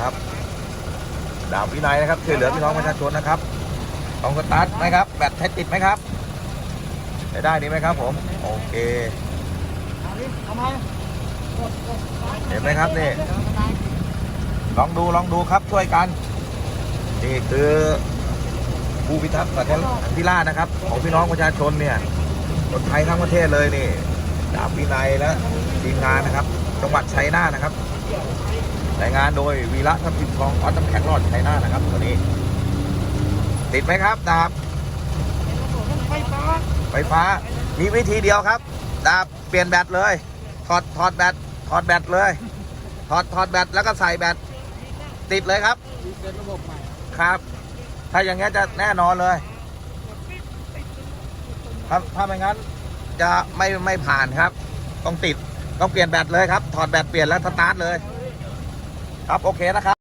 ครับ ดาบวินัยนะครับช่วยเหลือพี่น้องประชาชนนะครับต้องสตาร์ทไหมครับ แบตใช้ติดไหมครับใช้ได้ดีไหมครับผม โอเคเอาไหมเห็นไหมครับนี่ ลองดูลองดูครับช่วยกัน นี่คือผู้พิทักษ์สันติราษฎร์นะครับ ของพี่น้องประชาชนเนี่ยคนไทยทั้งประเทศเลยนี่ดาบวินัยและทีมงานนะครับ จังหวัดชัยนาทนะครับ รายงานโดยวีระทัพทิมทองวัดน้ำแข็งรอดชัยนาทนะครับตัวนี้ ติดไหมครับดาบไฟฟ้าไฟฟ้า มีวิธีเดียวครับ ดาบเปลี่ยนแบตเลย ถอดถอดแบตถอดแบตเลย ถอดถอดแบตแล้วก็ใส่แบตติดเลยครับดีเซ็ตระบบใหม่ครับ ถ้าอย่างเงี้ยจะแน่นอนเลยถ้าถ้าไม่งั้นจะไม่ไม่ผ่านครับ ต้องติดต้องเปลี่ยนแบตเลยครับ ถอดแบตเปลี่ยนแล้วสตาร์ทเลย ครับโอเคนะครับ